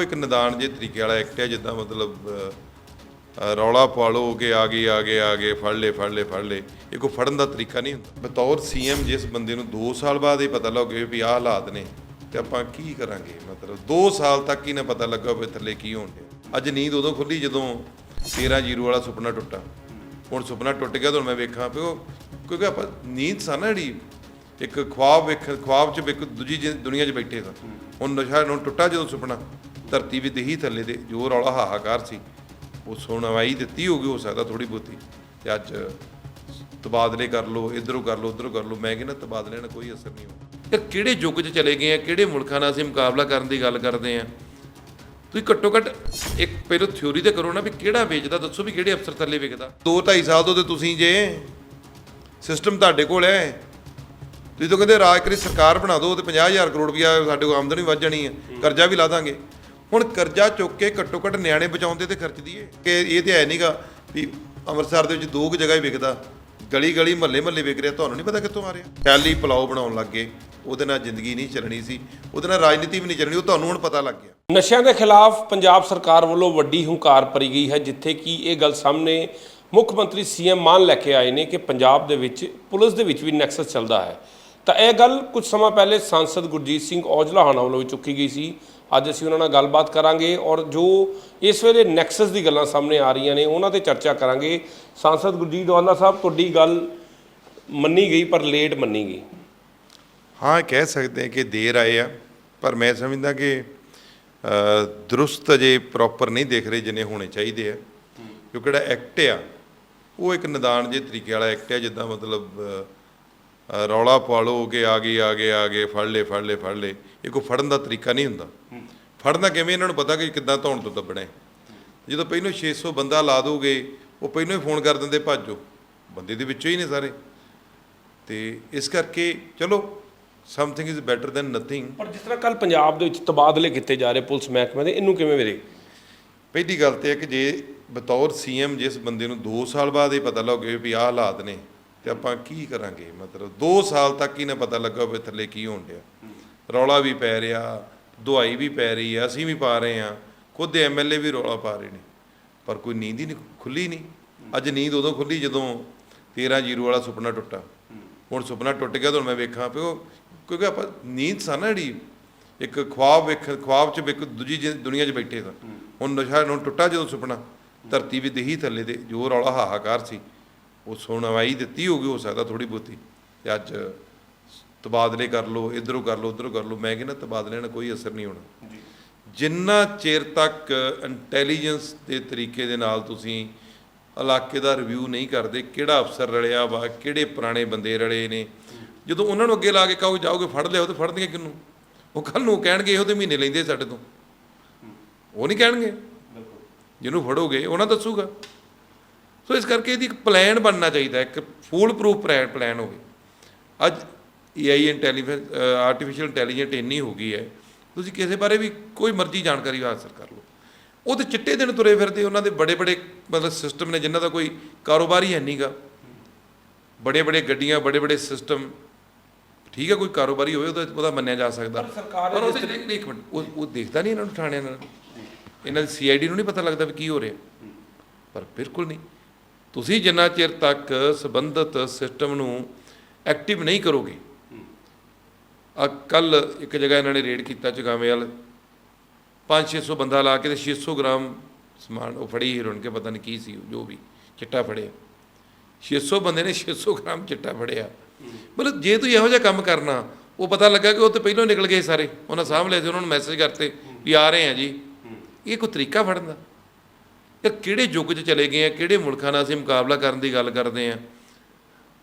ਦੇਖੋ ਇੱਕ ਨਿਦਾਨ ਜੇ ਤਰੀਕੇ ਵਾਲਾ ਐਕਟ ਹੈ, ਜਿੱਦਾਂ ਮਤਲਬ ਰੌਲਾ ਪਾ ਲਓ ਕਿ ਆ ਗਏ ਆ ਗਏ ਆ ਗਏ, ਫੜ ਲੈ ਫੜ ਲੈ ਫੜ ਲੈ ਇਹ ਕੋਈ ਫੜਨ ਦਾ ਤਰੀਕਾ ਨਹੀਂ ਹੁੰਦਾ। ਬਤੌਰ ਸੀਐਮ ਜਿਸ ਬੰਦੇ ਨੂੰ 2 ਸਾਲ ਬਾਅਦ ਇਹ ਪਤਾ ਲੱਗੇ ਵੀ ਆਹ ਹਾਲਾਤ ਨੇ, ਤੇ ਆਪਾਂ ਕੀ ਕਰਾਂਗੇ? ਮਤਲਬ 2 ਸਾਲ ਤੱਕ ਹੀ ਨਾ ਪਤਾ ਲੱਗਾ ਵੀ ਥੱਲੇ ਕੀ ਹੋਣ ਡਿਆ। ਅੱਜ ਨੀਂਦ ਉਦੋਂ ਖੁੱਲੀ ਜਦੋਂ 13 ਜੀਰੋ ਵਾਲਾ ਸੁਪਨਾ ਟੁੱਟਾ। ਹੁਣ ਸੁਪਨਾ ਟੁੱਟ ਗਿਆ ਤਾਂ ਹੁਣ ਮੈਂ ਵੇਖਾਂ, ਵੀ ਉਹ ਕਿਉਂਕਿ ਆਪਾਂ ਨੀਂਦ ਸਾਂ ਨਾ ਜਿਹੜੀ, ਇੱਕ ਖੁਆਬ ਵੇਖ ਖੁਆਬ 'ਚ ਇੱਕ ਦੂਜੀ ਜਿ- ਦੁਨੀਆ 'ਚ ਬੈਠੇ ਸਾਂ। ਹੁਣ ਨਸ਼ਾ, ਹੁਣ ਟੁੱਟਾ ਜਦੋਂ ਸੁਪਨਾ। ਧਰਤੀ ਵੀ ਦਹੀ ਥੱਲੇ ਦੇ, ਜੋ ਰੌਲਾ ਹਾਹਾਕਾਰ ਸੀ, ਉਹ ਸੁਣਵਾਈ ਦਿੱਤੀ ਹੋਗੀ ਹੋ ਸਕਦਾ ਥੋੜੀ ਬਹੁਤੀ। ਤੇ ਅੱਜ ਤਬਾਦਲੇ ਕਰ ਲਓ, ਇਧਰੋਂ ਕਰ ਲਓ, ਉਧਰੋਂ ਕਰ ਲਓ, ਮੈਂ ਕਹਿੰਦਾ ਤਬਾਦਲਿਆਂ ਨਾਲ ਕੋਈ ਅਸਰ ਨਹੀਂ ਹੋਣਾ ਯਾਰ ਕਿਹੜੇ ਯੁੱਗ 'ਚ ਚਲੇ ਗਏ ਆ, ਕਿਹੜੇ ਮੁਲਕਾਂ ਨਾਲ ਅਸੀਂ ਮੁਕਾਬਲਾ ਕਰਨ ਦੀ ਗੱਲ ਕਰਦੇ ਆ? ਤੁਸੀਂ ਘੱਟੋ ਘੱਟ ਇੱਕ ਪਹਿਲਾਂ ਥਿਉਰੀ ਤੇ ਕਰੋ ਨਾ ਵੀ ਕਿਹੜਾ ਵੇਚਦਾ, ਦੱਸੋ ਵੀ ਕਿਹੜੇ ਅਫਸਰ ਥੱਲੇ ਵਿਕਦਾ 2 2.5 ਸਾਲ ਤੋਂ ਤੇ ਤੁਸੀਂ ਜੇ ਸਿਸਟਮ ਤੁਹਾਡੇ ਕੋਲ ਹੈ। ਤੁਸੀਂ ਤਾਂ ਕਹਿੰਦੇ ਰਾਜ ਕਰੀ ਸਰਕਾਰ ਬਣਾ ਦਿਓ ਤੇ 50000 ਕਰੋੜ ਰੁਪਇਆ ਸਾਡੇ ਕੋਲ ਆਮਦਨੀ ਵੱਧ ਜਾਣੀ ਹੈ ਕਰਜ਼ਾ ਵੀ ਲਾ ਦਾਂਗੇ। ਹੁਣ ਕਰਜ਼ਾ ਚੁੱਕ ਕੇ ਘੱਟੋ ਘੱਟ ਨਿਆਣੇ ਬਚਾਉਂਦੇ ਤੇ ਖਰਚ ਦਈਏ। ਕਿ ਇਹ ਤੇ ਹੈ ਨਹੀਂਗਾ ਵੀ ਅੰਮ੍ਰਿਤਸਰ ਦੇ ਵਿੱਚ ਦੋ ਕੁ ਜਗ੍ਹਾ ਹੀ ਵਿਕਦਾ। ਗਲੀ ਗਲੀ ਮਹੱਲੇ ਮਹੱਲੇ ਵਿਕ ਰਿਹਾ, ਤੁਹਾਨੂੰ ਨਹੀਂ ਪਤਾ ਕਿੱਥੋਂ ਆ ਰਿਹਾ। ਖਿਆਲੀ ਪਲਾਓ ਬਣਾਉਣ ਲੱਗ ਗਏ। ਉਹਦੇ ਨਾਲ ਜ਼ਿੰਦਗੀ ਨਹੀਂ ਚੱਲਣੀ ਸੀ। ਉਹਦੇ ਨਾਲ ਰਾਜਨੀਤੀ ਵੀ ਨਹੀਂ ਚੱਲਣੀ, ਉਹ ਤੁਹਾਨੂੰ ਹੁਣ ਪਤਾ ਲੱਗ ਗਿਆ। ਨਸ਼ਿਆਂ ਦੇ ਖਿਲਾਫ ਪੰਜਾਬ ਸਰਕਾਰ ਵੱਲੋਂ ਵੱਡੀ ਹੁੰਕਾਰ ਭਰੀ ਗਈ ਹੈ, ਜਿੱਥੇ ਕਿ ਇਹ ਗੱਲ ਸਾਹਮਣੇ ਮੁੱਖ ਮੰਤਰੀ ਸੀਐਮ ਮਾਨ ਲੈ ਕੇ ਆਏ ਨੇ ਕਿ ਪੰਜਾਬ ਦੇ ਵਿੱਚ, ਪੁਲਿਸ ਦੇ ਵਿੱਚ ਵੀ ਨੈਕਸਸ ਚੱਲਦਾ ਹੈ। ਤਾਂ ਇਹ ਗੱਲ ਕੁਝ ਸਮਾਂ ਪਹਿਲੇ ਸਾਂਸਦ ਗੁਰਜੀਤ ਸਿੰਘ ਔਜਲਾ ਹਾਣਾ ਵੱਲੋਂ ਵੀ ਚੁੱਕੀ ਗਈ ਸੀ। ਅੱਜ ਅਸੀਂ ਉਹਨਾਂ ਨਾਲ ਗੱਲਬਾਤ ਕਰਾਂਗੇ ਔਰ ਜੋ ਇਸ ਵੇਲੇ ਨੈਕਸਸ ਦੀ ਗੱਲਾਂ ਸਾਹਮਣੇ ਆ ਰਹੀਆਂ ਨੇ, ਉਹਨਾਂ ਤੇ ਚਰਚਾ ਕਰਾਂਗੇ। ਸਾਂਸਦ ਗੁਰਜੀਤ ਔਜਲਾ ਸਾਹਿਬ, ਤੁਹਾਡੀ ਗੱਲ ਮੰਨੀ ਗਈ ਪਰ ਲੇਟ ਮੰਨੀ ਗਈ। ਹਾਂ ਕਹਿ ਸਕਦੇ ਹਾਂ ਕਿ ਦੇਰ ਆਏ ਆ, ਪਰ ਮੈਂ ਸਮਝਦਾ ਕਿ ਦਰੁਸਤ ਅਜੇ ਪ੍ਰੋਪਰ ਨਹੀਂ ਦੇਖ ਰਹੇ ਜਿੰਨੇ ਹੋਣੇ ਚਾਹੀਦੇ ਆ। ਕਿਉਂਕਿ ਜਿਹੜਾ ਐਕਟ ਆ, ਉਹ ਇੱਕ ਨਿਦਾਨ ਜੇ ਤਰੀਕੇ ਵਾਲਾ ਐਕਟ ਹੈ ਜਿੱਦਾਂ ਮਤਲਬ ਰੌਲਾ ਪਾ ਲਓ ਕਿ ਆ ਗਏ ਆ ਗਏ ਆ ਗਏ ਫੜ ਲੈ ਫੜ ਲੈ ਫੜ ਲੈ। ਇਹ ਕੋਈ ਫੜਨ ਦਾ ਤਰੀਕਾ ਨਹੀਂ ਹੁੰਦਾ। ਫੜਨਾ ਕਿਵੇਂ ਇਹਨਾਂ ਨੂੰ ਪਤਾ ਕਿ ਕਿੱਦਾਂ ਧੌਣ ਤੋਂ ਦੱਬਣਾ ਜਦੋਂ ਪਹਿਲੋਂ 600 ਬੰਦਾ ਲਾ ਦੋਗੇ ਉਹ ਪਹਿਲੋਂ ਹੀ ਫੋਨ ਕਰ ਦਿੰਦੇ ਭਾਜੋ। ਬੰਦੇ ਦੇ ਵਿੱਚੋਂ ਹੀ ਨੇ ਸਾਰੇ। ਤੇ ਇਸ ਕਰਕੇ ਚਲੋ something is better than nothing ਪਰ ਜਿਸ ਤਰ੍ਹਾਂ ਕੱਲ ਪੰਜਾਬ ਦੇ ਵਿੱਚ ਤਬਾਦਲੇ ਕੀਤੇ ਜਾ ਰਹੇ ਪੁਲਿਸ ਮਹਿਕਮੇ ਦੇ ਇਹਨੂੰ ਕਿਵੇਂ ਵੇਰੇ ਪਹਿਲੀ ਗੱਲ ਤੇ ਹੈ ਕਿ ਜੇ ਬਤੌਰ ਸੀਐਮ ਜਿਸ ਬੰਦੇ ਨੂੰ 2 ਸਾਲ ਬਾਅਦ ਇਹ ਪਤਾ ਲੱਗੇ ਵੀ ਆਹ ਹਾਲਾਤ ਨੇ ਤੇ ਆਪਾਂ ਕੀ ਕਰਾਂਗੇ? ਮਤਲਬ 2 ਸਾਲ ਤੱਕ ਹੀ ਨਾ ਪਤਾ ਲੱਗਾ ਵੀ ਥੱਲੇ ਕੀ ਹੋਣ ਡਿਆ। ਰੌਲਾ ਵੀ ਪੈ ਰਿਹਾ, ਦਵਾਈ ਵੀ ਪੈ ਰਹੀ ਆ, ਅਸੀਂ ਵੀ ਪਾ ਰਹੇ ਆ। ਖੁਦ ਐਮਐਲਏ ਵੀ ਰੌਲਾ ਪਾ ਰਹੇ ਨੇ। ਪਰ ਕੋਈ ਨੀਂਦ ਹੀ ਨਹੀਂ ਖੁੱਲੀ ਨਹੀਂ ਅੱਜ ਨੀਂਦ ਉਦੋਂ ਖੁੱਲੀ ਜਦੋਂ 13 ਜੀਰੋ ਵਾਲਾ ਸੁਪਨਾ ਟੁੱਟਾ। ਹੁਣ ਸੁਪਨਾ ਟੁੱਟ ਗਿਆ ਤਾਂ ਹੁਣ ਮੈਂ ਵੇਖਾਂ ਪਿਓ, ਕਿਉਂਕਿ ਆਪਾਂ ਨੀਂਦ ਸਾਂ ਨਾ ਜਿਹੜੀ, ਇੱਕ ਖੁਆਬ ਵੇਖ, ਖੁਆਬ 'ਚ ਇੱਕ ਦੂਜੀ ਜਿ- ਦੁਨੀਆ 'ਚ ਬੈਠੇ ਸਾਂ। ਹੁਣ ਨਸ਼ਾ, ਹੁਣ ਟੁੱਟਾ ਜਦੋਂ ਸੁਪਨਾ, ਧਰਤੀ ਵੀ ਦਹੀ ਥੱਲੇ ਦੇ, ਜੋ ਰੌਲਾ ਹਾਹਾਕਾਰ ਸੀ। ਉਹ ਸੁਣਵਾਈ ਦਿੱਤੀ ਹੋਗੀ ਹੋ ਸਕਦਾ ਥੋੜੀ ਬਹੁਤੀ ਤੇ ਅੱਜ ਤਬਾਦਲੇ ਕਰ ਲਓ ਇਧਰੋਂ ਕਰ ਲਓ ਉਧਰੋਂ ਕਰ ਲਓ। ਮੈਂ ਕਹਿੰਦਾ ਤਬਾਦਲਿਆਂ ਨਾਲ ਕੋਈ ਅਸਰ ਨਹੀਂ ਹੋਣਾ। ਜਿੰਨਾ ਚਿਰ ਤੱਕ ਇੰਟੈਲੀਜੈਂਸ ਦੇ ਤਰੀਕੇ ਦੇ ਨਾਲ ਤੁਸੀਂ ਇਲਾਕੇ ਦਾ ਰਿਵਿਊ ਨਹੀਂ ਕਰਦੇ ਕਿਹੜਾ ਅਫਸਰ ਰਲਿਆ ਵਾ ਕਿਹੜੇ ਪੁਰਾਣੇ ਬੰਦੇ ਰਲੇ ਨੇ ਜਦੋਂ ਉਹਨਾਂ ਨੂੰ ਅੱਗੇ ਲਾ ਕੇ ਕਹੋ ਜਾਓਗੇ ਫੜ ਲਿਆਓ ਤੇ ਫੜਨਗੇ ਕਿਹਨੂੰ? ਉਹ ਕੱਲ ਨੂੰ ਕਹਿਣਗੇ ਇਹੋ ਤੇ ਮਹੀਨੇ ਲੈਂਦੇ ਸਾਡੇ ਤੋਂ। ਉਹ ਨਹੀਂ ਕਹਿਣਗੇ। ਜਿਹਨੂੰ ਫੜੋਗੇ ਉਹਨਾਂ ਦੱਸੂਗਾ। ਸੋ ਇਸ ਕਰਕੇ ਇਹਦੀ ਇੱਕ ਪਲਾਨ ਬਣਨਾ ਚਾਹੀਦਾ ਇੱਕ ਫੂਲ ਪ੍ਰੂਫ ਪਲਾਨ ਹੋਵੇ। ਅੱਜ ਏਆਈ ਇੰਟੈਲੀਜੈਂਸ ਆਰਟੀਫੀਸ਼ੀਅਲ ਇੰਟੈਲੀਜੈਂਟ ਇੰਨੀ ਹੋ ਗਈ ਹੈ ਤੁਸੀਂ ਕਿਸੇ ਬਾਰੇ ਵੀ ਕੋਈ ਮਰਜ਼ੀ ਜਾਣਕਾਰੀ ਹਾਸਲ ਕਰ ਲਓ। ਉਹ ਤੇ ਚਿੱਟੇ ਦਿਨ ਤੁਰੇ ਫਿਰਦੇ ਉਹਨਾਂ ਦੇ ਬੜੇ ਬੜੇ ਮਤਲਬ ਸਿਸਟਮ ਨੇ ਜਿਨ੍ਹਾਂ ਦਾ ਕੋਈ ਕਾਰੋਬਾਰ ਹੀ ਹੈ ਨਹੀਂਗਾ ਬੜੇ ਬੜੇ ਗੱਡੀਆਂ ਬੜੇ ਬੜੇ ਸਿਸਟਮ ਠੀਕ ਹੈ ਕੋਈ ਕਾਰੋਬਾਰੀ ਹੋਵੇ ਉਹਦਾ ਉਹਦਾ ਮੰਨਿਆ ਜਾ ਸਕਦਾ। ਪਰ ਉਹਦੇ ਇੱਕ ਇੱਕ ਮਿੰਟ ਉਹ ਉਹ ਦੇਖਦਾ ਨਹੀਂ ਇਹਨਾਂ ਨੂੰ ਥਾਣਿਆਂ ਨਾਲ। ਇਹਨਾਂ ਦੀ ਸੀਆਈਡੀ ਨੂੰ ਨਹੀਂ ਪਤਾ ਲੱਗਦਾ ਵੀ ਕੀ ਹੋ ਰਿਹਾ। ਪਰ ਬਿਲਕੁਲ ਨਹੀਂ। ਤੁਸੀਂ ਜਿੰਨਾ ਚਿਰ ਤੱਕ ਸੰਬੰਧਿਤ ਸਿਸਟਮ ਨੂੰ ਐਕਟਿਵ ਨਹੀਂ ਕਰੋਗੇ, ਆ ਕੱਲ ਇੱਕ ਜਗ੍ਹਾ ਇਹਨਾਂ ਨੇ ਰੇਡ ਕੀਤਾ ਚਗਾਵੇਂ ਵਾਲ। 5-600 ਬੰਦਾ ਲਾ ਕੇ ਤੇ 600 ਗ੍ਰਾਮ ਸਮਾਨ ਉਹ ਫੜੀ ਹੀਰੋਇਨ ਕੇ, ਪਤਾ ਨਹੀਂ ਕੀ ਸੀ, ਜੋ ਵੀ ਚਿੱਟਾ ਫੜਿਆ। 600 ਬੰਦੇ ਨੇ 600 ਗ੍ਰਾਮ ਚਿੱਟਾ ਫੜਿਆ। ਮਤਲਬ ਜੇ ਤੁਸੀਂ ਇਹੋ ਜਿਹਾ ਕੰਮ ਕਰਨਾ, ਉਹ ਪਤਾ ਲੱਗਾ ਕਿ ਉਹ ਤੇ ਪਹਿਲਾਂ ਨਿਕਲ ਗਏ ਸਾਰੇ। ਉਹਨਾਂ ਸਾਂਭ ਲਏ ਸੀ, ਉਹਨਾਂ ਨੂੰ ਮੈਸੇਜ ਕਰਤੇ ਵੀ ਆ ਰਹੇ ਆ ਜੀ। ਇਹ ਕੋਈ ਤਰੀਕਾ ਫੜਨ ਦਾ? ਇਹ ਕਿਹੜੇ ਯੁੱਗ 'ਚ ਚਲੇ ਗਏ ਆ ਕਿਹੜੇ ਮੁਲਕਾਂ ਨਾਲ ਅਸੀਂ ਮੁਕਾਬਲਾ ਕਰਨ ਦੀ ਗੱਲ ਕਰਦੇ ਆ।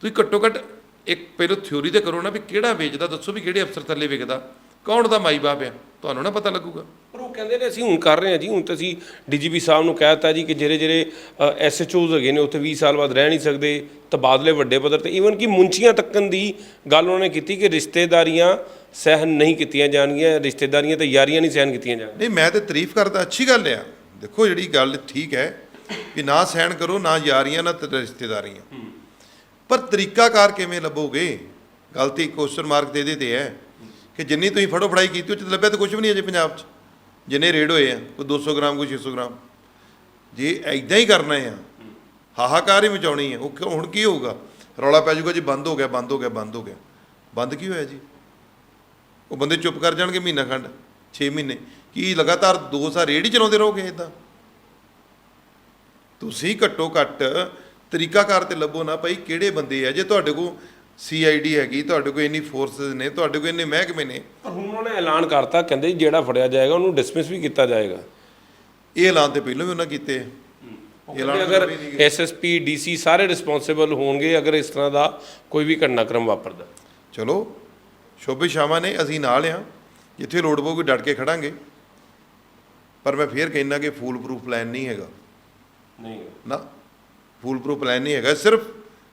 ਤੁਸੀਂ ਘੱਟੋ ਘੱਟ ਇੱਕ ਪਹਿਲਾਂ ਥਿਉਰੀ ਤੇ ਕਰੋ ਨਾ ਵੀ ਕਿਹੜਾ ਵੇਚਦਾ ਦੱਸੋ ਵੀ ਕਿਹੜੇ ਅਫਸਰ ਥੱਲੇ ਵਿਕਦਾ ਕੌਣ ਦਾ ਮਾਈ ਬਾਪ ਆ? ਤੁਹਾਨੂੰ ਨਾ ਪਤਾ ਲੱਗੂਗਾ। ਪਰ ਉਹ ਕਹਿੰਦੇ ਨੇ ਅਸੀਂ ਹੁਣ ਕਰ ਰਹੇ ਹਾਂ ਜੀ ਹੁਣ ਤਾਂ ਅਸੀਂ ਡੀਜੀਪੀ ਸਾਹਿਬ ਨੂੰ ਕਹਿਤਾ ਜੀ ਕਿ ਜਿਹੜੇ ਜਿਹੜੇ ਐਸਐਚਓਜ਼ ਹੈਗੇ ਨੇ ਉੱਥੇ 20 ਸਾਲ ਬਾਅਦ ਰਹਿ ਨਹੀਂ ਸਕਦੇ ਤਬਾਦਲੇ ਵੱਡੇ ਪੱਧਰ ਤੇ। ਈਵਨ ਕਿ ਮੁੰਚੀਆਂ ਤੱਕਣ ਦੀ ਗੱਲ ਉਹਨਾਂ ਨੇ ਕੀਤੀ ਕਿ ਰਿਸ਼ਤੇਦਾਰੀਆਂ ਸਹਿਨ ਨਹੀਂ ਕੀਤੀਆਂ ਜਾਣਗੀਆਂ ਰਿਸ਼ਤੇਦਾਰੀਆਂ ਤੇ ਯਾਰੀਆਂ ਨਹੀਂ ਸਹਿਨ ਕੀਤੀਆਂ ਜਾਣਗੀਆਂ। ਨਹੀਂ ਮੈਂ ਤੇ ਤਾਰੀਫ ਕਰਦਾ ਅੱਛੀ ਗੱਲ ਆ। ਦੇਖੋ ਜਿਹੜੀ ਗੱਲ ਠੀਕ ਹੈ ਕਿ ਨਾ ਸਹਿਣ ਕਰੋ ਨਾ ਯਾਰੀਆਂ ਨਾ ਰਿਸ਼ਤੇਦਾਰੀਆਂ। ਪਰ ਤਰੀਕਾਕਾਰ ਕਿਵੇਂ ਲੱਭੋਗੇ? ਗਲਤੀ ਕੁਐਸਚਨ ਮਾਰਕ ਦੇ ਦੇ ਤੇ ਹੈ ਕਿ ਜਿੰਨੀ ਤੁਸੀਂ ਫੜੋ ਫੜਾਈ ਕੀਤੀ ਉਹ ਚ ਲੱਭਿਆ ਤਾਂ ਕੁਝ ਵੀ ਨਹੀਂ ਅਜੇ ਪੰਜਾਬ 'ਚ। ਜਿੰਨੇ ਰੇਡ ਹੋਏ ਆ ਕੋਈ 200 ਗ੍ਰਾਮ ਕੋਈ 600 ਗ੍ਰਾਮ। ਜੇ ਐਦਾਂ ਹੀ ਕਰਨਾ ਆ ਹਾਹਾਕਾਰ ਹੀ ਮਚਾਉਣੀ ਹੈ ਉਹ ਕਿਉਂ- ਹੁਣ ਕੀ ਹੋਊਗਾ? ਰੌਲਾ ਪੈ ਜਾਊਗਾ ਜੀ ਬੰਦ ਹੋ ਗਿਆ ਬੰਦ ਹੋ ਗਿਆ ਬੰਦ ਹੋ ਗਿਆ। ਬੰਦ ਕੀ ਹੋਇਆ ਜੀ? ਉਹ ਬੰਦੇ ਚੁੱਪ ਕਰ ਜਾਣਗੇ ਮਹੀਨਾ ਖੰਡ। 6 ਮਹੀਨੇ। ਕੀ ਲਗਾਤਾਰ 2 ਸਾਲ ਰੇੜੀ ਚਲਾਉਂਦੇ ਰਹੋਗੇ ਇਦਾਂ ਤੁਸੀਂ ਘੱਟੋ ਘੱਟ ਤਰੀਕਾਕਾਰ ਤੇ ਲੱਭੋ ਨਾ ਭਾਈ ਕਿਹੜੇ ਬੰਦੇ ਆ? ਜੇ ਤੁਹਾਡੇ ਕੋਲ ਸੀਆਈਡੀ ਹੈਗੀ ਤੁਹਾਡੇ ਕੋਲ ਇੰਨੀ ਫੋਰਸਸ ਨੇ ਤੁਹਾਡੇ ਕੋਲ ਇੰਨੇ ਮਹਿਕਮੇ ਨੇ। ਪਰ ਹੁਣ ਉਹਨਾਂ ਨੇ ਐਲਾਨ ਕਰਤਾ ਕਹਿੰਦੇ ਜਿਹੜਾ ਫੜਿਆ ਜਾਏਗਾ ਉਹਨੂੰ ਡਿਸਮਿਸ ਵੀ ਕੀਤਾ ਜਾਏਗਾ। ਇਹ ਐਲਾਨ ਤੇ ਪਹਿਲਾਂ ਵੀ ਉਹਨਾਂ ਕੀਤੇ ਕਹਿੰਦੇ ਅਗਰ ਐਸਐਸਪੀ ਡੀਸੀ ਸਾਰੇ ਰਿਸਪੌਂਸਿਬਲ ਹੋਣਗੇ ਅਗਰ ਇਸ ਤਰ੍ਹਾਂ ਦਾ ਕੋਈ ਵੀ ਘਟਨਾਕ੍ਰਮ ਵਾਪਰਦਾ। ਚਲੋ ਸ਼ੋਭੇ ਸ਼ਾਮਾ ਨੇ ਅਸੀਂ ਨਾਲ ਆ। ਜਿੱਥੇ ਲੋੜ ਪਊਗੀ ਡਟ ਕੇ ਖੜਾਂਗੇ। ਪਰ ਮੈਂ ਫੇਰ ਕਹਿਣਾ ਕਿ ਫੂਲ ਪ੍ਰੂਫ ਪਲਾਨ ਨਹੀਂ ਹੈਗਾ। ਨਹੀਂ। ਨਾ ਫੂਲ ਪ੍ਰੂਫ ਪਲਾਨ ਨਹੀਂ ਹੈਗਾ। ਸਿਰਫ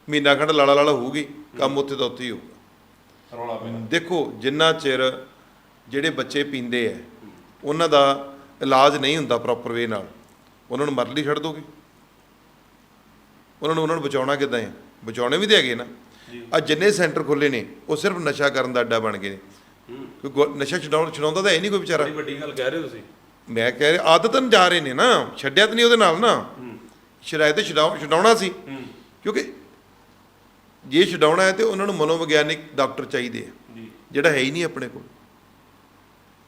ਮਹੀਨਾ ਖੰਡ ਲਾਲਾ ਲਾਲਾ ਹੋਊਗੀ ਕੰਮ ਉੱਥੇ ਦਾ ਉੱਥੇ ਹੀ ਹੋਊਗਾ। ਰੌਲਾ ਪੈਣਾ। ਦੇਖੋ ਜਿੰਨਾ ਚਿਰ ਜਿਹੜੇ ਬੱਚੇ ਪੀਂਦੇ ਐ ਉਹਨਾਂ ਦਾ ਇਲਾਜ ਨਹੀਂ ਹੁੰਦਾ ਪ੍ਰੋਪਰ ਵੇ ਨਾਲ। ਉਹਨਾਂ ਨੂੰ ਮਰਨ ਲਈ ਛੱਡ ਦੋਗੇ। ਉਹਨਾਂ ਨੂੰ ਉਹਨਾਂ ਨੂੰ ਬਚਾਉਣਾ ਕਿੱਦਾਂ ਹੈ ਬਚਾਉਣੇ ਵੀ ਤੇ ਹੈਗੇ ਨਾ। ਆ ਜਿੰਨੇ ਸੈਂਟਰ ਖੁੱਲੇ ਨੇ ਉਹ ਸਿਰਫ ਨਸ਼ਾ ਕਰਨ ਦਾ ਅੱਡਾ ਬਣ ਗਏ ਨੇ। ਕੋਈ ਗੋ- ਨਸ਼ਾ ਛਡਾਉਣ ਛਡਾਉਂਦਾ ਤਾਂ ਹੈ ਨਹੀਂ ਕੋਈ ਵਿਚਾਰਾ। ਬੜੀ ਵੱਡੀ ਗੱਲ ਕਹਿ ਰਹੇ ਹੋ ਤੁਸੀਂ। ਮੈਂ ਕਹਿ ਰਿਹਾ ਆਦਤਨ ਜਾ ਰਹੇ ਨੇ ਨਾ ਛੱਡਿਆ ਤਾਂ ਨਹੀਂ ਉਹਦੇ ਨਾਲ ਨਾ। ਸ਼ਰਾਇਤ ਛਡਾਉ ਛਡਾਉਣਾ ਸੀ। ਕਿਉਂਕਿ ਜੇ ਛਡਾਉਣਾ ਹੈ ਤੇ ਉਹਨਾਂ ਨੂੰ ਮਨੋਵਿਗਿਆਨਿਕ ਡਾਕਟਰ ਚਾਹੀਦੇ ਆ। ਜੀ। ਜਿਹੜਾ ਹੈ ਹੀ ਨਹੀਂ ਆਪਣੇ ਕੋਲ।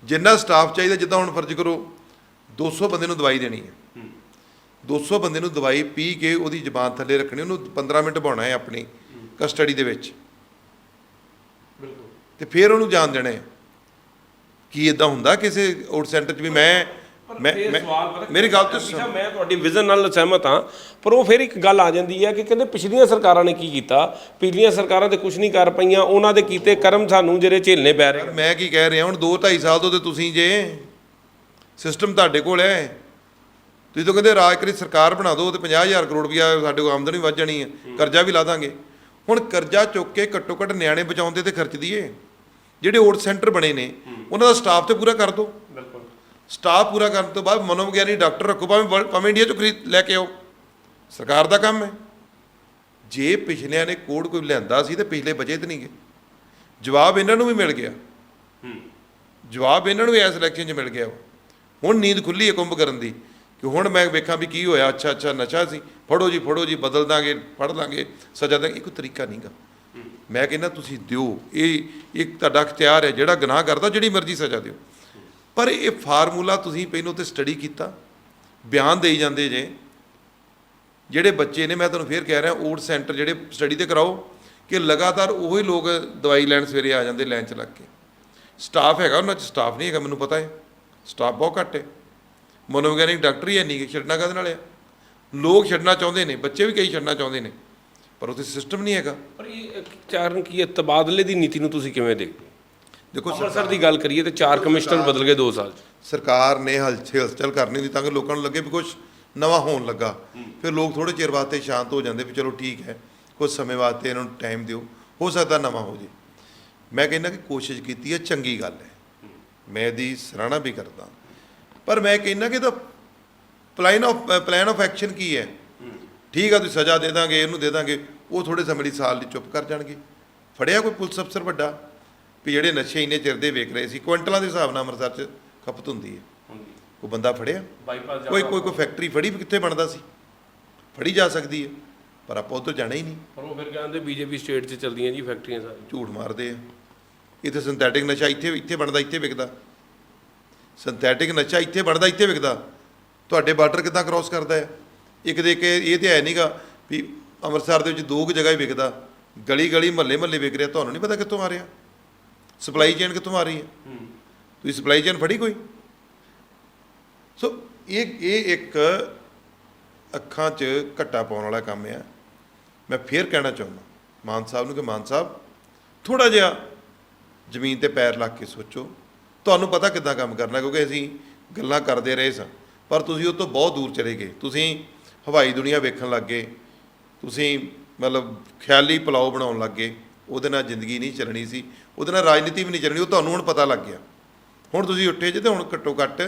ਜਿੰਨਾ ਸਟਾਫ ਚਾਹੀਦਾ ਜਿੱਦਾਂ ਹੁਣ ਫਰਜ਼ ਕਰੋ 200 ਬੰਦੇ ਨੂੰ ਦਵਾਈ ਦੇਣੀ ਹੈ। 200 ਬੰਦੇ ਨੂੰ ਦਵਾਈ ਪੀ ਕੇ ਉਹਦੀ ਜ਼ਬਾਨ ਥੱਲੇ ਰੱਖਣੀ ਉਹਨੂੰ 15 ਮਿੰਟ ਬਾਉਣਾ ਹੈ ਆਪਣੀ ਕਸਟਡੀ ਦੇ ਵਿੱਚ। ਬਿਲਕੁਲ। ਤੇ ਫਿਰ ਉਹਨੂੰ ਜਾਣ ਦੇਣਾ। ਕੀ ਇਦਾਂ ਹੁੰਦਾ ਕਿਸੇ ਆਊਟ ਸੈਂਟਰ 'ਚ ਵੀ? ਮੈਂ ਮੈਂ ਮੇਰੀ ਗੱਲ ਤੋਂ ਅੱਛਾ, ਮੈਂ ਤੁਹਾਡੀ ਵਿਜ਼ਨ ਨਾਲ ਸਹਿਮਤ ਹਾਂ ਪਰ ਉਹ ਫਿਰ ਇੱਕ ਗੱਲ ਆ ਜਾਂਦੀ ਹੈ ਕਿ ਕਹਿੰਦੇ ਪਿਛਲੀਆਂ ਸਰਕਾਰਾਂ ਨੇ ਕੀ ਕੀਤਾ? ਪਿਛਲੀਆਂ ਸਰਕਾਰਾਂ ਤੇ ਕੁਝ ਨਹੀਂ ਕਰ ਪਈਆਂ ਉਹਨਾਂ ਦੇ ਕੀਤੇ ਕਰਮ ਸਾਨੂੰ ਜਿਹੜੇ ਝੇਲਨੇ ਪੈ ਰਹੇ ਮੈਂ ਕੀ ਕਹਿ ਰਿਹਾ ਹੁਣ 2 2.5 ਸਾਲ ਤੋਂ ਤੇ ਤੁਸੀਂ ਜੇ ਸਿਸਟਮ ਤੁਹਾਡੇ ਕੋਲ ਹੈ। ਤੁਸੀਂ ਤਾਂ ਕਹਿੰਦੇ ਰਾਜ ਕਰੀ ਸਰਕਾਰ ਬਣਾ ਦਿਓ ਤੇ 50000 ਕਰੋੜ ਰੁਪਇਆ ਸਾਡੇ ਕੋਲ ਆਮਦਨੀ ਵੱਧ ਜਾਣੀ ਹੈ ਕਰਜ਼ਾ ਵੀ ਲਾ ਦਾਂਗੇ। ਹੁਣ ਕਰਜ਼ਾ ਚੁੱਕ ਕੇ ਘੱਟੋ ਘੱਟ ਨਿਆਣੇ ਬਚਾਉਂਦੇ ਤੇ ਖਰਚ ਦਈਏ ਜਿਹੜੇ ਓਟ ਸੈਂਟਰ ਬਣੇ ਨੇ ਉਹਨਾਂ ਦਾ ਸਟਾਫ ਤੇ ਪੂਰਾ ਕਰ ਦਿਓ ਬਿਲਕੁਲ। ਸਟਾਫ ਪੂਰਾ ਕਰਨ ਤੋਂ ਬਾਅਦ ਮਨੋਵਿਗਿਆਨੀ ਡਾਕਟਰ ਰੱਖੋ ਭਾਵੇਂ ਭਾਵੇਂ ਇੰਡੀਆ ਚੋਂ ਖਰੀਦ ਲੈ ਕੇ ਆਓ। ਸਰਕਾਰ ਦਾ ਕੰਮ ਹੈ। ਜੇ ਪਿਛਲਿਆਂ ਨੇ ਕੋਡ ਕੋਈ ਲਿਆਂਦਾ ਸੀ ਤੇ ਪਿਛਲੇ ਬਜੇ ਤੇ ਨਹੀਂ ਗਏ। ਜਵਾਬ ਇਹਨਾਂ ਨੂੰ ਵੀ ਮਿਲ ਗਿਆ। ਜਵਾਬ ਇਹਨਾਂ ਨੂੰ ਵੀ ਇਸ ਇਲੈਕਸ਼ਨ 'ਚ ਮਿਲ ਗਿਆ। ਹੁਣ ਨੀਂਦ ਖੁੱਲੀ ਹੈ ਕੁੰਭ ਕਰਨ ਦੀ। ਕਿ ਹੁਣ ਮੈਂ ਵੇਖਾਂ ਵੀ ਕੀ ਹੋਇਆ, ਅੱਛਾ ਅੱਛਾ ਨਸ਼ਾ ਸੀ। ਫੜੋ ਜੀ ਫੜੋ ਜੀ, ਬਦਲ ਦਾਂਗੇ, ਫੜ ਲਾਂਗੇ, ਸਜ਼ਾ ਦਾਂਗੇ ਇਹ ਕੋਈ ਤਰੀਕਾ ਨਹੀਂਗਾ। ਮੈਂ ਕਹਿੰਦਾ ਤੁਸੀਂ ਦਿਓ। ਇਹ, ਇੱਕ ਤੁਹਾਡਾ ਅਖਤਿਆਰ ਹੈ, ਜਿਹੜਾ ਗੁਨਾਹ ਕਰਦਾ, ਜਿਹੜੀ ਮਰਜ਼ੀ ਸਜ਼ਾ ਦਿਓ। ਪਰ ਇਹ ਫਾਰਮੂਲਾ ਤੁਸੀਂ ਪਹਿਲਾਂ ਤੇ ਸਟੱਡੀ ਕੀਤਾ। ਬਿਆਨ ਦੇਈ ਜਾਂਦੇ ਜੇ। ਜਿਹੜੇ ਬੱਚੇ ਨੇ, ਮੈਂ ਤੁਹਾਨੂੰ ਫੇਰ ਕਹਿ ਰਿਹਾ ਓਡ ਸੈਂਟਰ ਜਿਹੜੇ ਸਟੱਡੀ ਤੇ ਕਰਾਓ, ਕਿ ਲਗਾਤਾਰ ਉਹੀ ਲੋਕ ਦਵਾਈ ਲੈਣ ਸਵੇਰੇ ਆ ਜਾਂਦੇ, ਲਾਈਨ ਚ ਲੱਗ ਕੇ। ਸਟਾਫ ਹੈਗਾ ਉਹਨਾਂ ਚ ਸਟਾਫ ਨਹੀਂ ਹੈਗਾ, ਮੈਨੂੰ ਪਤਾ ਹੈ। ਸਟਾਫ ਬਹੁਤ ਘੱਟ ਹੈ। ਮਨੋਵਿਗਿਆਨਿਕ ਡਾਕਟਰ ਹੀ ਹੈ ਨਹੀਂ ਕਿ ਛੱਡਣਾ ਕਦ ਨਾਲ ਆ? ਲੋਕ ਛੱਡਣਾ ਚਾਹੁੰਦੇ ਨੇ ਬੱਚੇ ਵੀ ਕਈ ਛੱਡਣਾ ਚਾਹੁੰਦੇ ਨੇ ਪਰ ਉੱਥੇ ਸਿਸਟਮ ਨਹੀਂ ਹੈਗਾ। ਪਰ ਇਹ ਕਾਰਨ ਕੀ ਹੈ ਤਬਾਦਲੇ ਦੀ ਨੀਤੀ ਨੂੰ ਤੁਸੀਂ ਕਿਵੇਂ ਦੇਖਦੇ ਦੇਖੋ ਅੰਮ੍ਰਿਤਸਰ ਦੀ ਗੱਲ ਕਰੀਏ ਤੇ ਚਾਰ ਕਮਿਸ਼ਨਰ ਬਦਲ ਗਏ 2 ਸਾਲ 'ਚ। ਸਰਕਾਰ ਨੇ ਹਲਚਲ ਹਲਚਲ ਕਰਨੀ ਦੀ ਤਾਂ ਕਿ ਲੋਕਾਂ ਨੂੰ ਲੱਗੇ ਵੀ ਕੁਝ ਨਵਾਂ ਹੋਣ ਲੱਗਾ। ਫਿਰ ਲੋਕ ਥੋੜੇ ਚਿਰ ਵਾਸਤੇ ਸ਼ਾਂਤ ਹੋ ਜਾਂਦੇ ਵੀ ਚਲੋ ਠੀਕ ਹੈ ਕੁਝ ਸਮੇਂ ਵਾਸਤੇ ਇਹਨਾਂ ਨੂੰ ਟਾਈਮ ਦਿਓ ਹੋ ਸਕਦਾ ਨਵਾਂ ਹੋ ਜੇ। ਮੈਂ ਕਹਿੰਦਾ ਕਿ ਕੋਸ਼ਿਸ਼ ਕੀਤੀ ਹੈ ਚੰਗੀ ਗੱਲ ਹੈ। ਮੈਂ ਇਹਦੀ ਸਰਾਹਨਾ ਵੀ ਕਰਦਾ। ਪਰ ਮੈਂ ਕਹਿੰਦਾ ਕਿ ਇਹਦਾ plan of plan of action ਕੀ ਹੈ? ਠੀਕ ਆ ਤੁਸੀਂ ਸਜ਼ਾ ਦੇ ਦਾਂਗੇ ਇਹਨੂੰ ਦੇ ਦਾਂਗੇ ਉਹ ਥੋੜੇ ਸਮੇਂ ਲਈ ਸਾਲ ਲਈ ਚੁੱਪ ਕਰ ਜਾਣਗੇ। ਫੜਿਆ ਕੋਈ ਪੁਲਿਸ ਅਫਸਰ ਵੱਡਾ? ਵੀ ਜਿਹੜੇ ਨਸ਼ੇ ਇੰਨੇ ਚਿਰ ਦੇ ਵੇਖ ਰਹੇ ਸੀ ਕੁਇੰਟਲਾਂ ਦੇ ਹਿਸਾਬ ਨਾਲ ਅੰਮ੍ਰਿਤਸਰ 'ਚ ਖਪਤ ਹੁੰਦੀ ਹੈ। ਕੋਈ ਬੰਦਾ ਫੜਿਆ? ਬਾਈਪਾਸ ਕੋਈ ਕੋਈ ਕੋਈ ਫੈਕਟਰੀ ਫੜੀ ਵੀ ਕਿੱਥੇ ਬਣਦਾ ਸੀ? ਫੜੀ ਜਾ ਸਕਦੀ ਹੈ ਪਰ ਆਪਾਂ ਉੱਧਰ ਜਾਣਾ ਹੀ ਨਹੀਂ। ਪਰ ਉਹ ਫਿਰ ਕਹਿੰਦੇ ਬੀਜੇਪੀ ਸਟੇਟ 'ਚ ਚੱਲਦੀਆਂ ਜੀ ਫੈਕਟਰੀਆਂ ਸਾਰੀਆਂ। ਝੂਠ ਮਾਰਦੇ ਆ। ਇੱਥੇ ਸਿੰਥੈਟਿਕ ਨਸ਼ਾ ਇੱਥੇ ਇੱਥੇ ਬਣਦਾ ਇੱਥੇ ਵਿਕਦਾ। ਸਿੰਥੈਟਿਕ ਨਸ਼ਾ ਇੱਥੇ ਬਣਦਾ ਇੱਥੇ ਵਿਕਦਾ। ਤੁਹਾਡੇ ਬਾਰਡਰ ਕਿੱਦਾਂ ਕ੍ਰਾਸ ਕਰਦਾ ਹੈ? ਇੱਕ ਦੇ ਕੇ ਇਹ ਤੇ ਹੈ ਨਹੀਂਗਾ ਵੀ ਅੰਮ੍ਰਿਤਸਰ ਦੇ ਵਿੱਚ ਦੋ ਕੁ ਜਗ੍ਹਾ ਹੀ ਵਿਕਦਾ। ਗਲੀ ਗਲੀ ਮਹੱਲੇ ਮਹੱਲੇ ਵਿਕ ਰਿਹਾ। ਤੁਹਾਨੂੰ ਨਹੀਂ ਪਤਾ ਕਿੱਥੋਂ ਆ ਰਿਹਾ? ਸਪਲਾਈ ਚੇਨ ਕਿੱਥੋਂ ਆ ਰਹੀ ਹੈ? ਤੁਸੀਂ ਸਪਲਾਈ ਚੇਨ ਫੜੀ ਕੋਈ? ਸੋ ਇਹ ਇਹ ਇੱਕ ਅੱਖਾਂ 'ਚ ਘੱਟਾ ਪਾਉਣ ਵਾਲਾ ਕੰਮ ਆ। ਮੈਂ ਫੇਰ ਕਹਿਣਾ ਚਾਹੁੰਦਾ ਮਾਨ ਸਾਹਿਬ ਨੂੰ ਕਿ ਮਾਨ ਸਾਹਿਬ ਥੋੜਾ ਜਿਹਾ ਜ਼ਮੀਨ ਤੇ ਪੈਰ ਰੱਖ ਕੇ ਸੋਚੋ। ਤੁਹਾਨੂੰ ਪਤਾ ਕਿੱਦਾਂ ਕੰਮ ਕਰਨਾ ਕਿਉਂਕਿ ਅਸੀਂ ਗੱਲਾਂ ਕਰਦੇ ਰਹੇ ਸਾਂ। ਪਰ ਤੁਸੀਂ ਉਹ ਤੋਂ ਬਹੁਤ ਦੂਰ ਚਲੇ ਗਏ। ਤੁਸੀਂ ਹਵਾਈ ਦੁਨੀਆ ਵੇਖਣ ਲੱਗ ਗਏ। ਤੁਸੀਂ ਮਤਲਬ ਖਿਆਲੀ ਪਲਾਓ ਬਣਾਉਣ ਲੱਗ ਗਏ। ਉਹਦੇ ਨਾਲ ਜ਼ਿੰਦਗੀ ਨਹੀਂ ਚੱਲਣੀ ਸੀ। ਉਹਦੇ ਨਾਲ ਰਾਜਨੀਤੀ ਵੀ ਨਹੀਂ ਚੱਲਣੀ। ਉਹ ਤੁਹਾਨੂੰ ਹੁਣ ਪਤਾ ਲੱਗ ਗਿਆ। ਹੁਣ ਤੁਸੀਂ ਉੱਠੇ ਜੇ ਤੇ ਹੁਣ ਘੱਟੋ ਘੱਟ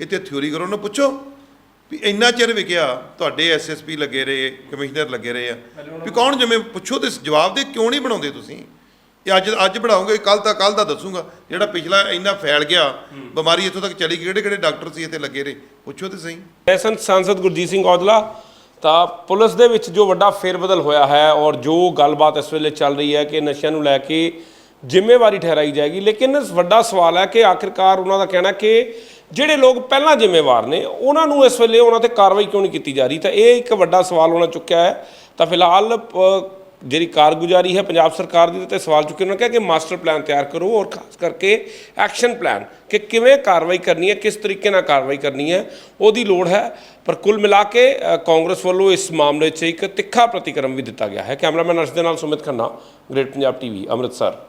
ਇੱਥੇ ਥਿਉਰੀ ਕਰੋ। ਨਾ ਪੁੱਛੋ ਵੀ ਇੰਨਾ ਚਿਰ ਵਿਕਿਆ ਤੁਹਾਡੇ ਐਸਐਸਪੀ ਲੱਗੇ ਰਹੇ ਕਮਿਸ਼ਨਰ ਲੱਗੇ ਰਹੇ ਆ। ਵੀ ਕੌਣ ਜਿਵੇਂ ਪੁੱਛੋ ਤੇ ਜਵਾਬ ਦੇ ਕਿਉਂ ਨਹੀਂ ਬਣਾਉਂਦੇ ਤੁਸੀਂ? ਇਹ ਅੱਜ ਅੱਜ ਬਣਾਉਂਗੇ ਕੱਲ ਤਾਂ ਕੱਲ ਦਾ ਦੱਸੂਗਾ। ਜਿਹੜਾ ਪਿਛਲਾ ਇੰਨਾ ਫੈਲ ਗਿਆ, ਬਿਮਾਰੀ ਇੱਥੋਂ ਤੱਕ ਚਲੀ ਗਈ, ਕਿਹੜੇ ਕਿਹੜੇ ਡਾਕਟਰ ਸੀ ਇੱਥੇ ਲੱਗੇ ਰਹੇ? ਪੁੱਛੋ ਤੇ ਸਹੀ। ਐਸਨ ਸੰਸਦ ਗੁਰਜੀਤ ਸਿੰਘ ਔਜਲਾ, ਤਾਂ ਪੁਲਿਸ ਦੇ ਵਿੱਚ ਜੋ ਵੱਡਾ ਫੇਰਬਦਲ ਹੋਇਆ ਹੈ ਔਰ ਜੋ ਗੱਲਬਾਤ ਇਸ ਵੇਲੇ ਚੱਲ ਰਹੀ ਹੈ ਕਿ ਨਸ਼ਿਆਂ ਨੂੰ ਲੈ ਕੇ ਜ਼ਿੰਮੇਵਾਰੀ ਠਹਿਰਾਈ ਜਾਏਗੀ, ਲੇਕਿਨ ਵੱਡਾ ਸਵਾਲ ਹੈ ਕਿ ਆਖਿਰਕਾਰ ਉਹਨਾਂ ਦਾ ਕਹਿਣਾ ਕਿ ਜਿਹੜੇ ਲੋਕ ਪਹਿਲਾਂ ਜ਼ਿੰਮੇਵਾਰ ਨੇ, ਉਹਨਾਂ ਨੂੰ ਇਸ ਵੇਲੇ ਉਹਨਾਂ ਤੇ ਕਾਰਵਾਈ ਕਿਉਂ ਨਹੀਂ ਕੀਤੀ ਜਾ ਰਹੀ? ਤਾਂ ਇਹ ਇੱਕ ਵੱਡਾ ਸਵਾਲ ਹੋਣਾ ਚੁੱਕਿਆ ਹੈ। ਤਾਂ ਫਿਲਹਾਲ ਜਿਹੜੀ ਕਾਰਗੁਜ਼ਾਰੀ ਹੈ ਪੰਜਾਬ ਸਰਕਾਰ ਦੀ, ਤੇ ਸਵਾਲ ਚੁੱਕੇ ਉਹਨਾਂ ਨੇ ਕਿਹਾ ਕਿ ਮਾਸਟਰ ਪਲਾਨ ਤਿਆਰ ਕਰੋ ਔਰ ਖਾਸ ਕਰਕੇ ਐਕਸ਼ਨ ਪਲਾਨ ਕਿ ਕਿਵੇਂ ਕਾਰਵਾਈ ਕਰਨੀ ਹੈ, ਕਿਸ ਤਰੀਕੇ ਨਾਲ ਕਾਰਵਾਈ ਕਰਨੀ ਹੈ, ਉਹਦੀ ਲੋੜ ਹੈ। ਪਰ ਕੁੱਲ ਮਿਲਾ ਕੇ ਕਾਂਗਰਸ ਵੱਲੋਂ ਇਸ ਮਾਮਲੇ 'ਚ ਇੱਕ ਤਿੱਖਾ ਪ੍ਰਤੀਕਰਮ ਵੀ ਦਿੱਤਾ ਗਿਆ ਹੈ। ਕੈਮਰਾਮੈਨ ਅਰਸ਼ ਦੇ ਨਾਲ ਸੁਮਿਤ ਖੰਨਾ, ਗ੍ਰੇਟ ਪੰਜਾਬ ਟੀਵੀ, ਅੰਮ੍ਰਿਤਸਰ।